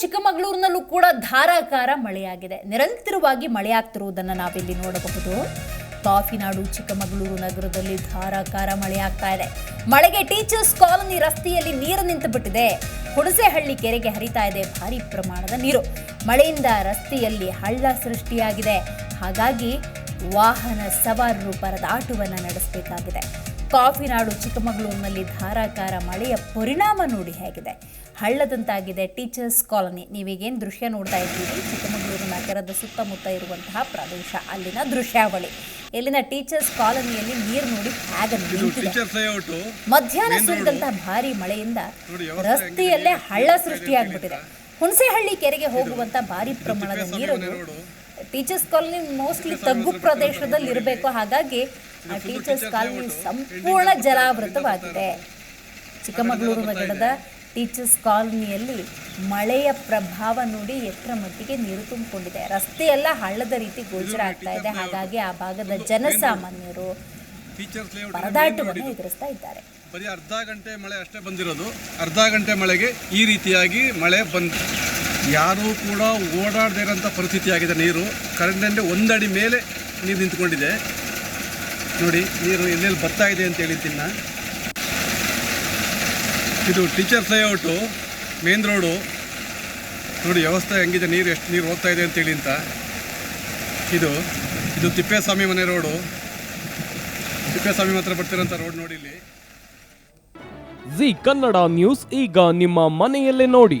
ಚಿಕ್ಕಮಗಳೂರಿನಲ್ಲೂ ಕೂಡ ಧಾರಾಕಾರ ಮಳೆಯಾಗಿದೆ. ನಿರಂತರವಾಗಿ ಮಳೆಯಾಗ್ತಿರುವುದನ್ನು ನಾವಿಲ್ಲಿ ನೋಡಬಹುದು. ಕಾಫಿನಾಡು, ಚಿಕ್ಕಮಗಳೂರು ನಗರದಲ್ಲಿ ಧಾರಾಕಾರ ಮಳೆಯಾಗ್ತಾ ಇದೆ. ಮಳೆಗೆ ಟೀಚರ್ಸ್ ಕಾಲೋನಿ ರಸ್ತೆಯಲ್ಲಿ ನೀರು ನಿಂತು ಬಿಟ್ಟಿದೆ ಹುಣಸೆಹಳ್ಳಿ ಕೆರೆಗೆ ಹರಿತಾ ಇದೆ ಭಾರಿ ಪ್ರಮಾಣದ ನೀರು. ಮಳೆಯಿಂದ ರಸ್ತೆಯಲ್ಲಿ ಹಳ್ಳ ಸೃಷ್ಟಿಯಾಗಿದೆ. ಹಾಗಾಗಿ ವಾಹನ ಸವಾರರು ಪರದಾಟವನ್ನು ನಡೆಸಬೇಕಾಗಿದೆ. ಕಾಫಿನಾಡು ಚಿಕ್ಕಮಗಳೂರಿನಲ್ಲಿ ಧಾರಾಕಾರ ಮಳೆಯ ಪರಿಣಾಮ ನೋಡಿ ಹೇಗಿದೆ. ಹಳ್ಳದಂತಾಗಿದೆ ಟೀಚರ್ಸ್ ಕಾಲನಿ. ನೀವೀಗೇನು ದೃಶ್ಯ ನೋಡ್ತಾ ಇದ್ದೀರಿ? ಚಿಕ್ಕಮಗಳೂರು ನಗರದ ಸುತ್ತಮುತ್ತ ಇರುವಂತಹ ಪ್ರದೇಶ ಅಲ್ಲಿನ ದೃಶ್ಯಾವಳಿ. ಇಲ್ಲಿನ ಟೀಚರ್ಸ್ ಕಾಲೋನಿಯಲ್ಲಿ ನೀರು ನೋಡಿ ಹೇಗೆ ನಿಂತಿದೆ. ಮಧ್ಯಾಹ್ನ ಸುರಿದಂತಹ ಭಾರಿ ಮಳೆಯಿಂದ ರಸ್ತೆಯಲ್ಲೇ ಹಳ್ಳ ಸೃಷ್ಟಿಯಾಗ್ಬಿಟ್ಟಿದೆ. ಹುಣಸೆಹಳ್ಳಿ ಕೆರೆಗೆ ಹೋಗುವಂತ ಭಾರಿ ಪ್ರಮಾಣದ ನೀರು ಟೀಚರ್ಸ್ ಕಾಲೋನಿ ಮೋಸ್ಟ್ಲಿ ತಗ್ಗು ಪ್ರದೇಶದಲ್ಲಿ ಇರಬೇಕು. ಹಾಗಾಗಿ ಆ ಟೀಚರ್ಸ್ ಕಾಲೋನಿ ಸಂಪೂರ್ಣ ಜಲಾವೃತವಾಗಿದೆ. ಚಿಕ್ಕಮಗಳೂರು ನಗರದ ಟೀಚರ್ಸ್ ಕಾಲೋನಿಯಲ್ಲಿ ಮಳೆಯ ಪ್ರಭಾವ ನೋಡಿ ಎತ್ತರ ಮಟ್ಟಿಗೆ ನೀರು ತುಂಬಿಕೊಂಡಿದೆ. ರಸ್ತೆಯೆಲ್ಲ ಹಳ್ಳದ ರೀತಿ ಗೋಚರ ಆಗ್ತಾ ಇದೆ. ಹಾಗಾಗಿ ಆ ಭಾಗದ ಜನಸಾಮಾನ್ಯರು ಪರದಾಟವನ್ನು ಎದುರಿಸ್ತಾ ಇದ್ದಾರೆ. ಬರೀ ಅರ್ಧ ಗಂಟೆ ಮಳೆ ಅಷ್ಟೇ ಬಂದಿರೋದು. ಅರ್ಧ ಗಂಟೆ ಮಳೆಗೆ ಈ ರೀತಿಯಾಗಿ ಮಳೆ ಬಂದು ಯಾರೂ ಕೂಡ ಓಡಾಡದೇ ಇರೋಂಥ ಪರಿಸ್ಥಿತಿ ಆಗಿದೆ ನೀರು. ಕರೆಂಟಲ್ಲಿ ಒಂದಡಿ ಮೇಲೆ ನೀರು ನಿಂತ್ಕೊಂಡಿದೆ. ನೋಡಿ, ನೀರು ಎಲ್ಲೆಲ್ಲಿ ಬರ್ತಾ ಇದೆ ಅಂತ ಹೇಳಿದ್ದಿನ್ನ ಇದು ಟೀಚರ್ಸ್ ಲೇಔಟು ಮೇನ್ ರೋಡು ನೋಡಿ, ವ್ಯವಸ್ಥೆ ಹೆಂಗಿದೆ, ನೀರು ಎಷ್ಟು, ನೀರು ಹೋಗ್ತಾ ಇದೆ ಅಂತೇಳಿ ಅಂತ. ಇದು ಇದು ತಿಪ್ಪೇಸ್ವಾಮಿ ಮನೆ ರೋಡು ತಿಪ್ಪೇಸ್ವಾಮಿ ಮಾತ್ರ ಬರ್ತಿರೋಂಥ ರೋಡ್ ನೋಡಿ ಇಲ್ಲಿ. ಜಿ ಕನ್ನಡ ನ್ಯೂಸ್, ಈಗ ನಿಮ್ಮ ಮನೆಯಲ್ಲೇ ನೋಡಿ.